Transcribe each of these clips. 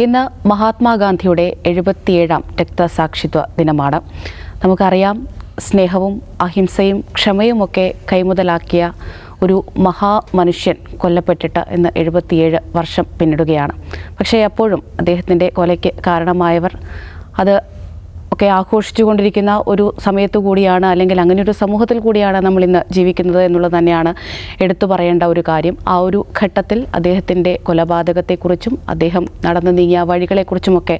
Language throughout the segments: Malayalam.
ഇന്ന് മഹാത്മാഗാന്ധിയുടെ എഴുപത്തിയേഴാം രക്തസാക്ഷിത്വ ദിനമാണ്. നമുക്കറിയാം സ്നേഹവും അഹിംസയും ക്ഷമയുമൊക്കെ കൈമുതലാക്കിയ ഒരു മഹാമനുഷ്യൻ കൊല്ലപ്പെട്ടിട്ട് ഇന്ന് എഴുപത്തിയേഴ് വർഷം പിന്നിടുകയാണ്. പക്ഷേ അപ്പോഴും അദ്ദേഹത്തിന്റെ കൊലയ്ക്ക് കാരണമായവർ അത് ഒക്കെ ആഘോഷിച്ചുകൊണ്ടിരിക്കുന്ന ഒരു സമയത്തു കൂടിയാണ് അല്ലെങ്കിൽ അങ്ങനെ ഒരു സമൂഹത്തിൽ കൂടിയാണ് നമ്മൾ ഇന്ന് ജീവിക്കുന്നത് എന്നുള്ളത് തന്നെയാണ് എടുത്തു പറയേണ്ട ഒരു കാര്യം. ആ ഒരു ഘട്ടത്തിൽ അദ്ദേഹത്തിന്റെ കൊലപാതകത്തെക്കുറിച്ചും അദ്ദേഹം നടന്നു നീങ്ങിയ വഴികളെക്കുറിച്ചുമൊക്കെ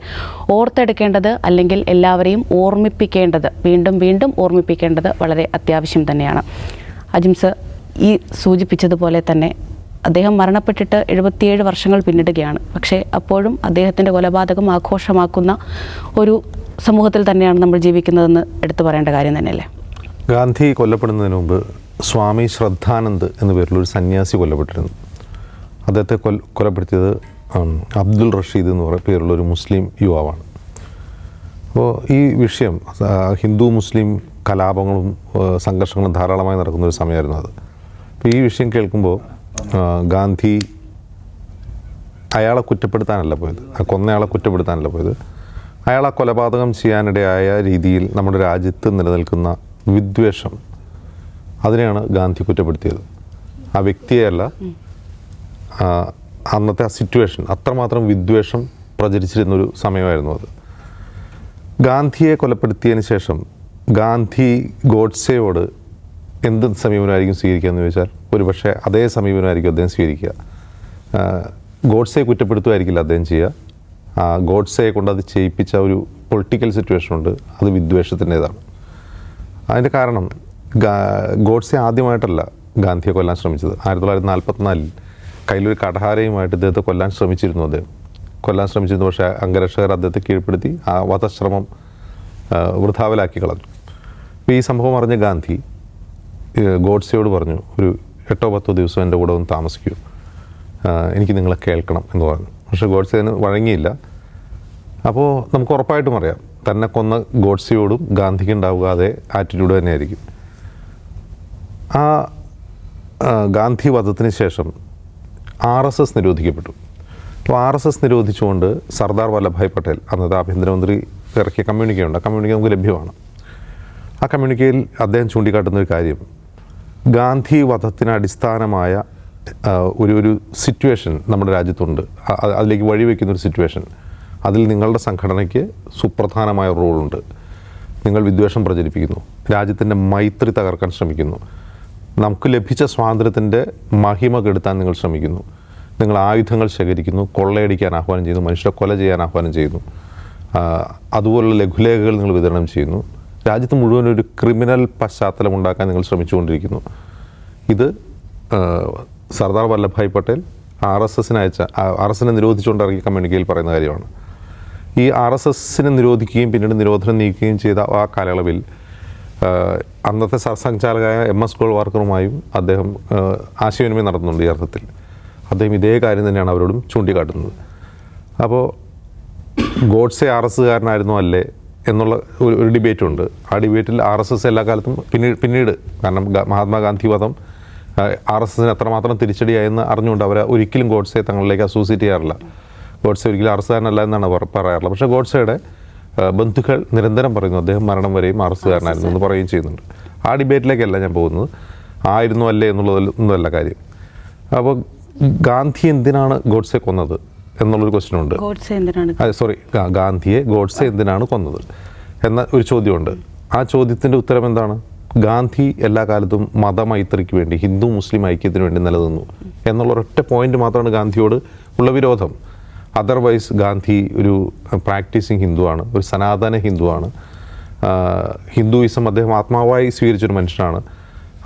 ഓർത്തെടുക്കേണ്ടത് അല്ലെങ്കിൽ എല്ലാവരെയും ഓർമ്മിപ്പിക്കേണ്ടത് വീണ്ടും വീണ്ടും ഓർമ്മിപ്പിക്കേണ്ടത് വളരെ അത്യാവശ്യം തന്നെയാണ്. അജിംസ് ഈ സൂചിപ്പിച്ചതുപോലെ തന്നെ അദ്ദേഹം മരണപ്പെട്ടിട്ട് എഴുപത്തിയേഴ് വർഷങ്ങൾ പിന്നിടുകയാണ്. പക്ഷേ അപ്പോഴും അദ്ദേഹത്തിന്റെ കൊലപാതകം ആഘോഷമാക്കുന്ന ഒരു സമൂഹത്തിൽ തന്നെയാണ് നമ്മൾ ജീവിക്കുന്നതെന്ന് എടുത്തു പറയേണ്ട കാര്യം തന്നെയല്ലേ? ഗാന്ധി കൊല്ലപ്പെടുന്നതിന് മുമ്പ് സ്വാമി ശ്രദ്ധാനന്ദ് എന്ന പേരിലൊരു സന്യാസി കൊല്ലപ്പെട്ടിരുന്നു. അദ്ദേഹത്തെ കൊല കൊലപ്പെടുത്തിയത് അബ്ദുൾ റഷീദ് എന്ന് പറയുന്ന പേരുള്ള ഒരു മുസ്ലിം യുവാവാണ്. അപ്പോൾ ഈ വിഷയം ഹിന്ദു മുസ്ലിം കലാപങ്ങളും സംഘർഷങ്ങളും ധാരാളമായി നടക്കുന്ന ഒരു സമയമായിരുന്നു അത്. അപ്പോൾ ഈ വിഷയം കേൾക്കുമ്പോൾ ഗാന്ധി അയാളെ കുറ്റപ്പെടുത്താനല്ല പോയത്. കൊന്നയാളെ കുറ്റപ്പെടുത്താനല്ല പോയത്. അയാൾ ആ കൊലപാതകം ചെയ്യാനിടയായ രീതിയിൽ നമ്മുടെ രാജ്യത്ത് നിലനിൽക്കുന്ന വിദ്വേഷം അതിനെയാണ് ഗാന്ധി കുറ്റപ്പെടുത്തിയത്. ആ വ്യക്തിയെയല്ല അന്നത്തെ ആ സിറ്റുവേഷൻ അത്രമാത്രം വിദ്വേഷം പ്രചരിച്ചിരുന്നൊരു സമയമായിരുന്നു അത്. ഗാന്ധിയെ കൊലപ്പെടുത്തിയതിന് ശേഷം ഗാന്ധി ഗോഡ്സെയോട് എന്ത് സമീപനമായിരിക്കും സ്വീകരിക്കുക എന്ന് ചോദിച്ചാൽ ഒരുപക്ഷെ അതേ സമീപനമായിരിക്കും അദ്ദേഹം സ്വീകരിക്കുക. ഗോഡ്സെ കുറ്റപ്പെടുത്തുമായിരിക്കില്ല അദ്ദേഹം ചെയ്യുക. ഗോഡ്സെയെ കൊണ്ട് അത് ചെയ്യിപ്പിച്ച ഒരു പൊളിറ്റിക്കൽ സിറ്റുവേഷൻ ഉണ്ട്. അത് വിദ്വേഷത്തിന്റെതാണ്. അതിന്റെ കാരണം ഗോഡ്സെ ആദ്യമായിട്ടല്ല ഗാന്ധിയെ കൊല്ലാൻ ശ്രമിച്ചത്. ആയിരത്തി തൊള്ളായിരത്തി നാൽപ്പത്തിനാലിൽ കയ്യിലൊരു കടഹാരയുമായിട്ട് ഇദ്ദേഹത്തെ കൊല്ലാൻ ശ്രമിച്ചിരുന്നു അദ്ദേഹം. കൊല്ലാൻ ശ്രമിച്ചിരുന്നു പക്ഷേ അംഗരക്ഷകർ അദ്ദേഹത്തെ കീഴ്പ്പെടുത്തി. ആ വധശ്രമം വൃഥാവിലാക്കി കളഞ്ഞു. അപ്പോൾ ഈ സംഭവം അറിഞ്ഞ ഗാന്ധി ഗോഡ്സെയോട് പറഞ്ഞു ഒരു എട്ടോ പത്തോ ദിവസം എന്റെ കൂടെ ഒന്ന് താമസിക്കൂ. എനിക്ക് നിങ്ങളെ കേൾക്കണം എന്ന് പറഞ്ഞു. പക്ഷേ ഗോഡ്സെ അതിന് വഴങ്ങിയില്ല. അപ്പോൾ നമുക്ക് ഉറപ്പായിട്ടും അറിയാം. തന്നെ കൊന്ന ഗോഡ്സിയോടും ഗാന്ധിക്ക് ഉണ്ടാവുക അതേ ആറ്റിറ്റ്യൂഡ് തന്നെയായിരിക്കും. ആ ഗാന്ധി വധത്തിന് ശേഷം ആർ എസ് എസ് നിരോധിക്കപ്പെട്ടു. അപ്പോൾ ആർ എസ് എസ് നിരോധിച്ചുകൊണ്ട് സർദാർ വല്ലഭായ് പട്ടേൽ അന്നത്തെ ആഭ്യന്തരമന്ത്രി ഇറക്കിയ കമ്മ്യൂണിക്കേ ഉണ്ട്. ആ കമ്മ്യൂണിക്കേ നമുക്ക് ലഭ്യമാണ്. ആ കമ്മ്യൂണിക്കയിൽ അദ്ദേഹം ചൂണ്ടിക്കാട്ടുന്ന ഒരു കാര്യം. ഗാന്ധി വധത്തിന് അടിസ്ഥാനമായ ഒരു ഒരു സിറ്റുവേഷൻ നമ്മുടെ രാജ്യത്തുണ്ട്. അതിലേക്ക് വഴിവെക്കുന്ന ഒരു സിറ്റുവേഷൻ അതിൽ നിങ്ങളുടെ സംഘടനയ്ക്ക് സുപ്രധാനമായ റോളുണ്ട്. നിങ്ങൾ വിദ്വേഷം പ്രചരിപ്പിക്കുന്നു. രാജ്യത്തിന്റെ മൈത്രി തകർക്കാൻ ശ്രമിക്കുന്നു. നമുക്ക് ലഭിച്ച സ്വാതന്ത്ര്യത്തിന്റെ മഹിമ കെടുത്താൻ നിങ്ങൾ ശ്രമിക്കുന്നു. നിങ്ങൾ ആയുധങ്ങൾ ശേഖരിക്കുന്നു കൊള്ളയടിക്കാൻ ആഹ്വാനം ചെയ്യുന്നു മനുഷ്യരെ കൊല ചെയ്യാൻ ആഹ്വാനം ചെയ്യുന്നു. അതുപോലുള്ള ലഘുലേഖകൾ നിങ്ങൾ വിതരണം ചെയ്യുന്നു. രാജ്യത്ത് മുഴുവൻ ഒരു ക്രിമിനൽ പശ്ചാത്തലം ഉണ്ടാക്കാൻ നിങ്ങൾ ശ്രമിച്ചുകൊണ്ടിരിക്കുന്നു. ഇത് സർദാർ വല്ലഭായ് പട്ടേൽ ആർ എസ് എസിന് അയച്ച ആർ എസ് എസിനെ നിരോധിച്ചുകൊണ്ട് ഇറങ്ങിയ കമ്മ്യൂണിക്കയിൽ പറയുന്ന കാര്യമാണ്. ഈ ആർ എസ് എസിനെ നിരോധിക്കുകയും പിന്നീട് നിരോധനം നീക്കുകയും ചെയ്ത ആ കാലയളവിൽ അന്നത്തെ സർസംഘചാലകായ എം എസ് ഗോൾവാർക്കറുമായും അദ്ദേഹം ആശയവിനിമയം നടത്തുന്നുണ്ട് ഈ അർത്ഥത്തിൽ. അദ്ദേഹം ഇതേ കാര്യം തന്നെയാണ് അവരോടും ചൂണ്ടിക്കാട്ടുന്നത്. അപ്പോൾ ഗോഡ്സെ ആർ എസ് കാരനായിരുന്നു അല്ലേ എന്നുള്ള ഒരു ഒരു ഡിബേറ്റുണ്ട്. ആ ഡിബേറ്റിൽ ആർ എസ് എസ് എല്ലാ കാലത്തും പിന്നീട് പിന്നീട് കാരണം മഹാത്മാഗാന്ധി വധം ആർ എസ് എസിന് എത്രമാത്രം തിരിച്ചടിയായെന്ന് അറിഞ്ഞുകൊണ്ട് അവർ ഒരിക്കലും ഗോഡ്സെ തങ്ങളിലേക്ക് അസോസിയേറ്റ് ചെയ്യാറില്ല. ഗോഡ്സെ ഒരിക്കലും അറസ്റ്റുകാരനല്ല എന്നാണ് പറയാറുള്ളത്. പക്ഷേ ഗോഡ്സെയുടെ ബന്ധുക്കൾ നിരന്തരം പറയുന്നു അദ്ദേഹം മരണം വരെയും അറസ്റ്റുകാരനായിരുന്നു എന്ന് പറയുകയും ചെയ്യുന്നുണ്ട്. ആ ഡിബേറ്റിലേക്കല്ല ഞാൻ പോകുന്നത്. ആയിരുന്നു അല്ലേ എന്നുള്ളതിൽ ഒന്നുമല്ല കാര്യം. അപ്പോൾ ഗാന്ധി എന്തിനാണ് ഗോഡ്സെ കൊന്നത് എന്നുള്ളൊരു ക്വസ്റ്റ്യൻ ഉണ്ട് അതെ സോറി ഗാന്ധിയെ ഗോഡ്സെ എന്തിനാണ് കൊന്നത്? എന്ന ഒരു ചോദ്യമുണ്ട്. ആ ചോദ്യത്തിന്റെ ഉത്തരം എന്താണ്? ഗാന്ധി എല്ലാ കാലത്തും മതമൈത്രിക്ക് വേണ്ടി ഹിന്ദു മുസ്ലിം ഐക്യത്തിന് വേണ്ടി നിലനിന്നു. എന്നുള്ള ഒരൊറ്റ പോയിന്റ് മാത്രമാണ് ഗാന്ധിയോട് ഉള്ള വിരോധം. അതർവൈസ് ഗാന്ധി ഒരു പ്രാക്ടീസിങ് ഹിന്ദുവാണ് ഒരു സനാതന ഹിന്ദുവാണ്. ഹിന്ദുയിസം അദ്ദേഹം ആത്മാവായി സ്വീകരിച്ചൊരു മനുഷ്യനാണ്.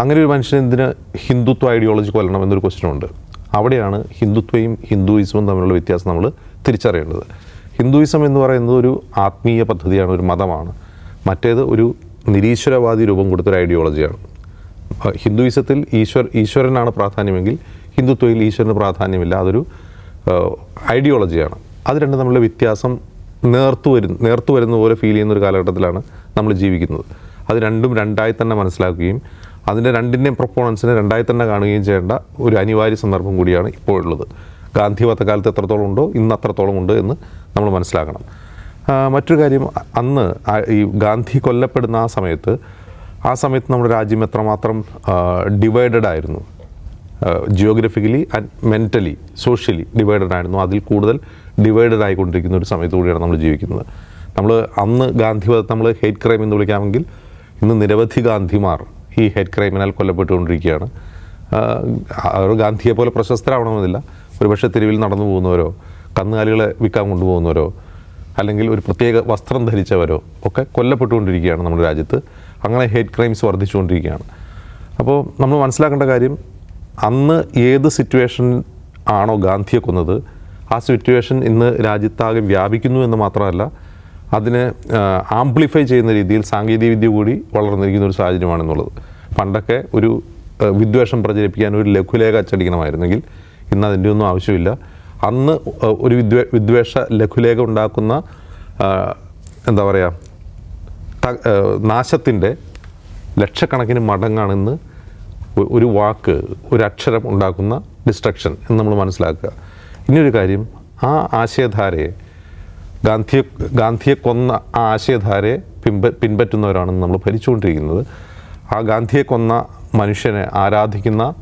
അങ്ങനെ ഒരു മനുഷ്യൻ എന്തിന് ഹിന്ദുത്വ ഐഡിയോളജി കൊല്ലണം എന്നൊരു ക്വസ്റ്റ്യൻ ഉണ്ട്. അവിടെയാണ് ഹിന്ദുത്വയും ഹിന്ദുയിസവും തമ്മിലുള്ള വ്യത്യാസം നമ്മൾ തിരിച്ചറിയേണ്ടത്. ഹിന്ദുയിസം എന്ന് പറയുന്നത് ഒരു ആത്മീയ പദ്ധതിയാണ് ഒരു മതമാണ്. മറ്റേത് ഒരു നിരീശ്വരവാദി രൂപം കൊടുത്തൊരു ഐഡിയോളജിയാണ് ഹിന്ദുയിസത്തിൽ ഈശ്വർ ഈശ്വരനാണ് പ്രാധാന്യമെങ്കിൽ ഹിന്ദുത്വയിൽ ഈശ്വരന് പ്രാധാന്യമില്ല. അതൊരു ഐഡിയോളജിയാണ് അത് രണ്ടും നമ്മളുടെ വ്യത്യാസം നേർത്തു വരുന്ന നേർത്തു വരുന്ന പോലെ ഫീൽ ചെയ്യുന്ന ഒരു കാലഘട്ടത്തിലാണ് നമ്മൾ ജീവിക്കുന്നത്. അത് രണ്ടും രണ്ടായി തന്നെ മനസ്സിലാക്കുകയും അതിന്റെ രണ്ടിന്റെയും പ്രൊപ്പോണൻസിനെ രണ്ടായി തന്നെ കാണുകയും ചെയ്യേണ്ട ഒരു അനിവാര്യ സന്ദർഭം കൂടിയാണ് ഇപ്പോഴുള്ളത്. ഗാന്ധി വധക്കാലത്ത് എത്രത്തോളം ഉണ്ടോ ഇന്ന് അത്രത്തോളം ഉണ്ട് എന്ന് നമ്മൾ മനസ്സിലാക്കണം. മറ്റൊരു കാര്യം അന്ന് ഈ ഗാന്ധി കൊല്ലപ്പെടുന്ന ആ സമയത്ത് ആ സമയത്ത് നമ്മുടെ രാജ്യം എത്രമാത്രം ഡിവൈഡഡ് ആയിരുന്നു. Geographically and mentally socially divided ആയിരുന്നു. അതിൽ കൂടുതൽ ഡിവൈഡഡ് ആയിക്കൊണ്ടിരിക്കുന്ന ഒരു സമയത്ത് കൂടിയാണ് നമ്മൾ ജീവിക്കുന്നത്. നമ്മൾ അന്ന് ഗാന്ധി വധത്തെ നമ്മൾ ഹേറ്റ് ക്രൈം എന്ന് വിളിക്കാമെങ്കിൽ ഇന്ന് നിരവധി ഗാന്ധിമാർ ഈ ഹെഡ് ക്രൈമിനാൽ കൊല്ലപ്പെട്ടുകൊണ്ടിരിക്കുകയാണ്. അവർ ഗാന്ധിയെ പോലെ പ്രശസ്തരാവണമെന്നില്ല. ഒരുപക്ഷെ തെരുവിൽ നടന്നു പോകുന്നവരോ കന്നുകാലികളെ വിൽക്കാൻ കൊണ്ടുപോകുന്നവരോ അല്ലെങ്കിൽ ഒരു പ്രത്യേക വസ്ത്രം ധരിച്ചവരോ ഒക്കെ കൊല്ലപ്പെട്ടുകൊണ്ടിരിക്കുകയാണ് നമ്മുടെ രാജ്യത്ത്. അങ്ങനെ ഹേറ്റ് ക്രൈംസ് വർദ്ധിച്ചുകൊണ്ടിരിക്കുകയാണ്. അപ്പോൾ നമ്മൾ മനസ്സിലാക്കേണ്ട കാര്യം അന്ന് ഏത് സിറ്റുവേഷൻ ആണോ ഗാന്ധിയെ കൊന്നത് ആ സിറ്റുവേഷൻ ഇന്ന് രാജ്യത്താകെ വ്യാപിക്കുന്നു എന്ന് മാത്രമല്ല അതിനെ ആംപ്ലിഫൈ ചെയ്യുന്ന രീതിയിൽ സാങ്കേതികവിദ്യ കൂടി വളർന്നിരിക്കുന്ന ഒരു സാഹചര്യമാണെന്നുള്ളത്. പണ്ടൊക്കെ ഒരു വിദ്വേഷം പ്രചരിപ്പിക്കാൻ ഒരു ലഘുലേഖ അച്ചടിക്കണമായിരുന്നെങ്കിൽ ഇന്ന് അതിന്റെ ഒന്നും ആവശ്യമില്ല. അന്ന് ഒരു വിദ്വേ വിദ്വേഷ ലഘുലേഖ ഉണ്ടാക്കുന്ന എന്താ പറയുക നാശത്തിന്റെ ലക്ഷക്കണക്കിന് മടങ്ങാണെന്ന് ഒരു വാക്ക് ഒരു അക്ഷരം ഉണ്ടാക്കുന്ന ഡിസ്ട്രക്ഷൻ എന്ന് നമ്മൾ മനസ്സിലാക്കുക. ഇനിയൊരു കാര്യം ആ ആശയധാരയെ ഗാന്ധിയെ ഗാന്ധിയെ കൊന്ന ആ ആശയധാരയെ പിൻപ പിൻപറ്റുന്നവരാണെന്ന് നമ്മൾ ഭരിച്ചുകൊണ്ടിരിക്കുന്നത്. ആ ഗാന്ധിയെ കൊന്ന മനുഷ്യനെ ആരാധിക്കുന്ന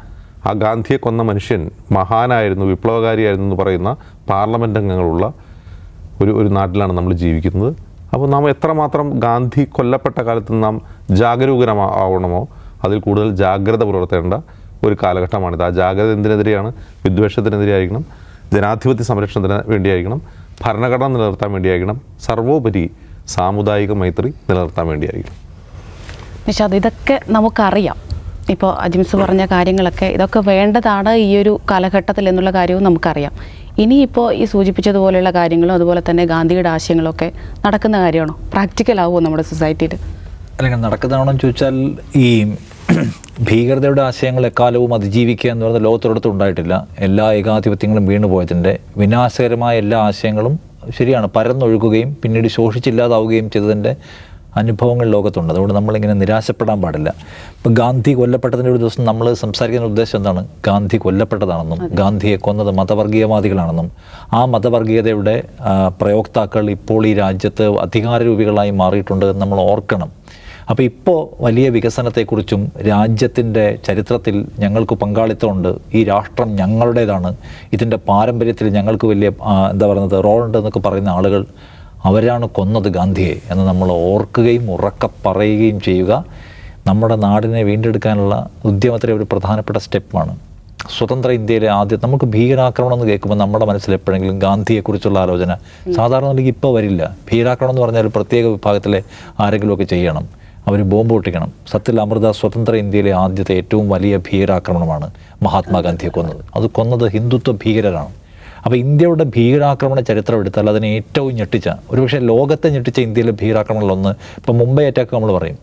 ആ ഗാന്ധിയെ കൊന്ന മനുഷ്യൻ മഹാനായിരുന്നു വിപ്ലവകാരിയായിരുന്നു എന്ന് പറയുന്ന പാർലമെന്റ് അംഗങ്ങളുള്ള ഒരു ഒരു നാട്ടിലാണ് നമ്മൾ ജീവിക്കുന്നത്. അപ്പോൾ നാം എത്രമാത്രം ഗാന്ധി കൊല്ലപ്പെട്ട കാലത്ത് നാം ജാഗരൂകരമാവണമോ അതിൽ കൂടുതൽ ജാഗ്രത പുലർത്തേണ്ട ഒരു കാലഘട്ടമാണിത്. ആ ജാഗ്രത എന്തിനെതിരെയാണ്? വിദ്വേഷത്തിനെതിരെയായിരിക്കണം. ജനാധിപത്യ സംരക്ഷണത്തിന് വേണ്ടിയായിരിക്കണം. ഭരണഘടന നിലനിർത്താൻ വേണ്ടിയായിരിക്കണം. സർവോപരി സാമുദായിക മൈത്രി നിലനിർത്താൻ വേണ്ടിയായിരിക്കണം. നിഷാദ് ഇതൊക്കെ നമുക്കറിയാം. ഇപ്പോൾ അജിംസ് പറഞ്ഞ കാര്യങ്ങളൊക്കെ ഇതൊക്കെ വേണ്ടതാണ് ഈ ഒരു കാലഘട്ടത്തിൽ എന്നുള്ള കാര്യവും നമുക്കറിയാം. ഇനിയിപ്പോൾ ഈ സൂചിപ്പിച്ചതുപോലെയുള്ള കാര്യങ്ങളും അതുപോലെ തന്നെ ഗാന്ധിയുടെ ആശയങ്ങളൊക്കെ നടക്കുന്ന കാര്യമാണോ? പ്രാക്ടിക്കൽ ആവുമോ നമ്മുടെ സൊസൈറ്റിയിൽ അല്ലെങ്കിൽ നടക്കുന്നതാണോ എന്ന് ചോദിച്ചാൽ ഈ ഭീകരതയുടെ ആശയങ്ങൾ എക്കാലവും അതിജീവിക്കുക എന്ന് പറയുന്നത് ലോകത്തൊരിടത്തും ഉണ്ടായിട്ടില്ല. എല്ലാ ഏകാധിപത്യങ്ങളും വീണുപോയതിന്റെ വിനാശകരമായ എല്ലാ ആശയങ്ങളും ശരിയാണ്. പരന്നൊഴുകുകയും പിന്നീട് ശോഷിച്ചില്ലാതാവുകയും ചെയ്തതിന്റെ അനുഭവങ്ങൾ ലോകത്തുണ്ട്. അതുകൊണ്ട് നമ്മളിങ്ങനെ നിരാശപ്പെടാൻ പാടില്ല. ഇപ്പം ഗാന്ധി കൊല്ലപ്പെട്ടതിന്റെ ഒരു ദിവസം നമ്മൾ സംസാരിക്കുന്ന ഉദ്ദേശം എന്താണ്? ഗാന്ധി കൊല്ലപ്പെട്ടതാണെന്നും ഗാന്ധിയെ കൊന്നത് മതവർഗീയവാദികളാണെന്നും. ആ മതവർഗീയതയുടെ പ്രയോക്താക്കൾ ഇപ്പോൾ ഈ രാജ്യത്ത് അധികാരരൂപികളായി മാറിയിട്ടുണ്ട് എന്ന് നമ്മൾ ഓർക്കണം. അപ്പോൾ ഇപ്പോൾ വലിയ വികസനത്തെക്കുറിച്ചും രാജ്യത്തിന്റെ ചരിത്രത്തിൽ ഞങ്ങൾക്ക് പങ്കാളിത്തമുണ്ട്. ഈ രാഷ്ട്രം ഞങ്ങളുടേതാണ്. ഇതിന്റെ പാരമ്പര്യത്തിൽ ഞങ്ങൾക്ക് വലിയ എന്താ പറയുന്നത് റോളുണ്ട് എന്നൊക്കെ പറയുന്ന ആളുകൾ അവരാണ് കൊന്നത് ഗാന്ധിയെ എന്ന് നമ്മൾ ഓർക്കുകയും ഉറക്ക പറയുകയും ചെയ്യുക. നമ്മുടെ നാടിനെ വീണ്ടെടുക്കാനുള്ള ഉദ്യമത്തിലെ ഒരു പ്രധാനപ്പെട്ട സ്റ്റെപ്പാണ്. സ്വതന്ത്ര ഇന്ത്യയിലെ ആദ്യം നമുക്ക് ഭീകരാക്രമണം എന്ന് കേൾക്കുമ്പോൾ നമ്മുടെ മനസ്സിൽ എപ്പോഴെങ്കിലും ഗാന്ധിയെക്കുറിച്ചുള്ള ആലോചന. സാധാരണ നിലയ്ക്ക് ഇപ്പോൾ വരില്ല. ഭീകരാക്രമണം എന്ന് പറഞ്ഞാൽ പ്രത്യേക വിഭാഗത്തിലെ ആരെങ്കിലുമൊക്കെ ചെയ്യണം. അവർ ബോംബ് പൊട്ടിക്കണം. സത്യത്തിൽ അമൃത സ്വതന്ത്ര ഇന്ത്യയിലെ ആദ്യത്തെ ഏറ്റവും വലിയ ഭീകരാക്രമണമാണ് മഹാത്മാഗാന്ധിയെ കൊന്നത്. അത് കൊന്നത് ഹിന്ദുത്വ ഭീകരരാണ്. അപ്പോൾ ഇന്ത്യയുടെ ഭീകരാക്രമണ ചരിത്രം എടുത്താൽ അതിനെ ഏറ്റവും ഞെട്ടിച്ച ഒരുപക്ഷെ ലോകത്തെ ഞെട്ടിച്ച ഇന്ത്യയിലെ ഭീകരാക്രമണങ്ങളൊന്ന് ഇപ്പോൾ മുംബൈ അറ്റാക്ക് നമ്മൾ പറയും.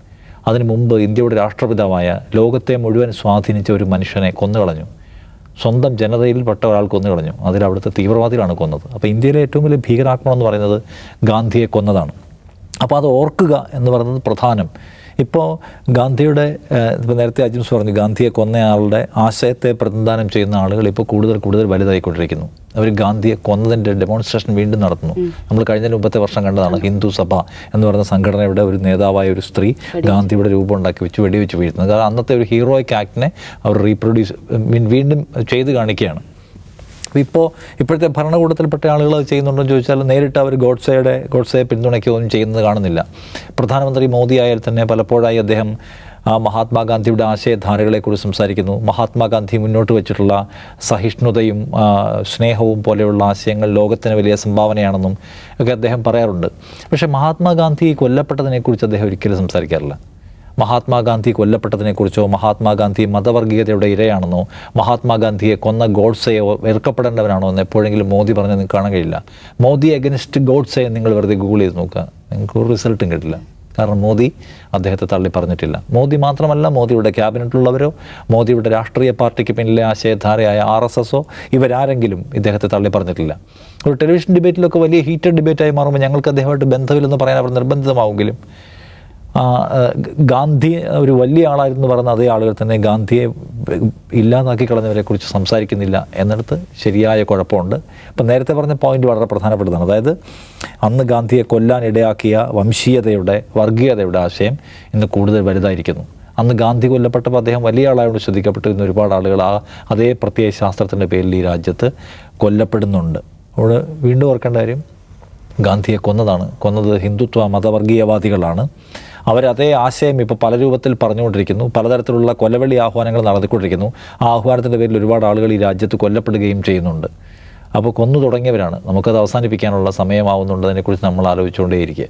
അതിന് മുമ്പ് ഇന്ത്യയുടെ രാഷ്ട്രപിതാവായ ലോകത്തെ മുഴുവൻ സ്വാധീനിച്ച ഒരു മനുഷ്യനെ കൊന്നുകളഞ്ഞു. സ്വന്തം ജനതയിൽപ്പെട്ട ഒരാൾ കൊന്നുകളഞ്ഞു. അതിൽ അവിടുത്തെ തീവ്രവാദികളാണ് കൊന്നത്. അപ്പോൾ ഇന്ത്യയിലെ ഏറ്റവും വലിയ ഭീകരാക്രമണം എന്ന് പറയുന്നത് ഗാന്ധിയെ കൊന്നതാണ്. അപ്പോൾ അത് ഓർക്കുക എന്ന് പറയുന്നത് പ്രധാനം. ഇപ്പോൾ ഗാന്ധിയുടെ ഇപ്പോൾ നേരത്തെ അജിംസ് പറഞ്ഞു ഗാന്ധിയെ കൊന്നയാളുടെ ആശയത്തെ പ്രതിനിധാനം ചെയ്യുന്ന ആളുകൾ ഇപ്പോൾ കൂടുതൽ കൂടുതൽ വലുതായിക്കൊണ്ടിരിക്കുന്നു. അവർ ഗാന്ധിയെ കൊന്നതിന്റെ ഡെമോൺസ്ട്രേഷൻ വീണ്ടും നടത്തുന്നു. നമ്മൾ കഴിഞ്ഞ മുമ്പത്തെ വർഷം കണ്ടതാണ് ഹിന്ദു സഭ എന്ന് പറയുന്ന സംഘടനയുടെ ഒരു നേതാവായ ഒരു സ്ത്രീ ഗാന്ധിയുടെ രൂപം ഉണ്ടാക്കി വെച്ച് വെടിവെച്ച് വീഴ്ത്തുന്നത് കാരണം അന്നത്തെ ഒരു ഹീറോയിക് ആക്ടിനെ അവർ റീപ്രൊഡ്യൂസ് മീൻ വീണ്ടും ചെയ്ത് കാണിക്കുകയാണ്. അപ്പോൾ ഇപ്പോൾ ഇപ്പോഴത്തെ ഭരണകൂടത്തിൽപ്പെട്ട ആളുകൾ അത് ചെയ്യുന്നുണ്ടോ എന്ന് ചോദിച്ചാൽ നേരിട്ട് അവർ ഗോഡ്സയുടെ ഗോഡ്സയെ പിന്തുണയ്ക്കുകയൊന്നും ചെയ്യുന്നത് കാണുന്നില്ല. പ്രധാനമന്ത്രി മോദി ആയാൽ തന്നെ പലപ്പോഴായി അദ്ദേഹം മഹാത്മാഗാന്ധിയുടെ ആശയധാരകളെക്കുറിച്ച് സംസാരിക്കുന്നു. മഹാത്മാഗാന്ധി മുന്നോട്ട് വെച്ചിട്ടുള്ള സഹിഷ്ണുതയും സ്നേഹവും പോലെയുള്ള ആശയങ്ങൾ ലോകത്തിന് വലിയ സംഭാവനയാണെന്നും ഒക്കെ അദ്ദേഹം പറയാറുണ്ട്. പക്ഷേ മഹാത്മാഗാന്ധി കൊല്ലപ്പെട്ടതിനെക്കുറിച്ച് അദ്ദേഹം ഒരിക്കലും സംസാരിക്കാറില്ല. മഹാത്മാഗാന്ധി കൊല്ലപ്പെട്ടതിനെക്കുറിച്ചോ മഹാത്മാഗാന്ധി മതവർഗീയതയുടെ ഇരയാണെന്നോ മഹാത്മാഗാന്ധിയെ കൊന്ന ഗോഡ്സെയോ വെറുക്കപ്പെടേണ്ടവനാണോ എന്ന് എപ്പോഴെങ്കിലും മോദി പറഞ്ഞ് നിങ്ങൾക്ക് കാണാൻ കഴിയില്ല. മോദി അഗനിസ്റ്റ് ഗോഡ്സയെ നിങ്ങൾ വെറുതെ ഗൂഗിൾ ചെയ്ത് നോക്കുക. നിങ്ങൾക്ക് ഒരു റിസൾട്ടും കിട്ടില്ല. കാരണം മോദി അദ്ദേഹത്തെ തള്ളി പറഞ്ഞിട്ടില്ല. മോദി മാത്രമല്ല മോദിയുടെ ക്യാബിനറ്റിലുള്ളവരോ മോദിയുടെ രാഷ്ട്രീയ പാർട്ടിക്ക് പിന്നിലെ ആശയധാരയായ ആർ എസ് എസോ ഇവരാരെങ്കിലും ഇദ്ദേഹത്തെ തള്ളി പറഞ്ഞിട്ടില്ല. ഒരു ടെലിവിഷൻ ഡിബേറ്റിലൊക്കെ വലിയ ഹീറ്റഡ് ഡിബേറ്റായി മാറുമ്പോൾ ഞങ്ങൾക്ക് അദ്ദേഹമായിട്ട് ബന്ധമില്ലെന്ന് പറയാൻ അവർ നിർബന്ധിതമാവുമെങ്കിലും ഗാന്ധി ഒരു വലിയ ആളായിരുന്നു പറഞ്ഞ അതേ ആളുകൾ തന്നെ ഗാന്ധിയെ ഇല്ലാതാക്കി കളഞ്ഞവരെ കുറിച്ച് സംസാരിക്കുന്നില്ല എന്നിടത്ത് ശരിയായ കുഴപ്പമുണ്ട്. ഇപ്പം നേരത്തെ പറഞ്ഞ പോയിന്റ് വളരെ പ്രധാനപ്പെട്ടതാണ്. അതായത് അന്ന് ഗാന്ധിയെ കൊല്ലാൻ ഇടയാക്കിയ വംശീയതയുടെ വർഗീയതയുടെ ആശയം ഇന്ന് കൂടുതൽ വലുതായിരിക്കുന്നു. അന്ന് ഗാന്ധി കൊല്ലപ്പെട്ടപ്പോൾ അദ്ദേഹം വലിയ ആളായോട് ശ്രദ്ധിക്കപ്പെട്ടു. ഇന്ന് ഒരുപാട് ആളുകൾ ആ അതേ പ്രത്യയ ശാസ്ത്രത്തിന്റെ പേരിൽ ഈ രാജ്യത്ത് കൊല്ലപ്പെടുന്നുണ്ട്. അവിടെ വീണ്ടും ഓർക്കേണ്ട കാര്യം ഗാന്ധിയെ കൊന്നതാണ്. കൊന്നത് ഹിന്ദുത്വ മതവർഗീയവാദികളാണ്. അവരതേ ആശയം ഇപ്പോൾ പല രൂപത്തിൽ പറഞ്ഞുകൊണ്ടിരിക്കുന്നു. പലതരത്തിലുള്ള കൊലവെള്ളി ആഹ്വാനങ്ങൾ നടത്തിക്കൊണ്ടിരിക്കുന്നു ആ ആഹ്വാനത്തിന്റെ പേരിൽ ഒരുപാട് ആളുകൾ ഈ രാജ്യത്ത് കൊല്ലപ്പെടുകയും ചെയ്യുന്നുണ്ട്. അപ്പോൾ കൊന്നു തുടങ്ങിയവരാണ്. നമുക്കത് അവസാനിപ്പിക്കാനുള്ള സമയമാവുന്നുണ്ടതിനെക്കുറിച്ച് നമ്മൾ ആലോചിച്ചുകൊണ്ടേയിരിക്കുക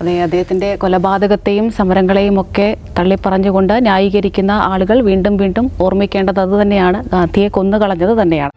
അതെ അദ്ദേഹത്തിന്റെ കൊലപാതകത്തെയും സമരങ്ങളെയും ഒക്കെ തള്ളിപ്പറഞ്ഞുകൊണ്ട് ന്യായീകരിക്കുന്ന ആളുകൾ വീണ്ടും വീണ്ടും ഓർമ്മിക്കേണ്ടത് അത് തന്നെയാണ്. ഗാന്ധിയെ കൊന്നുകളഞ്ഞത് തന്നെയാണ്.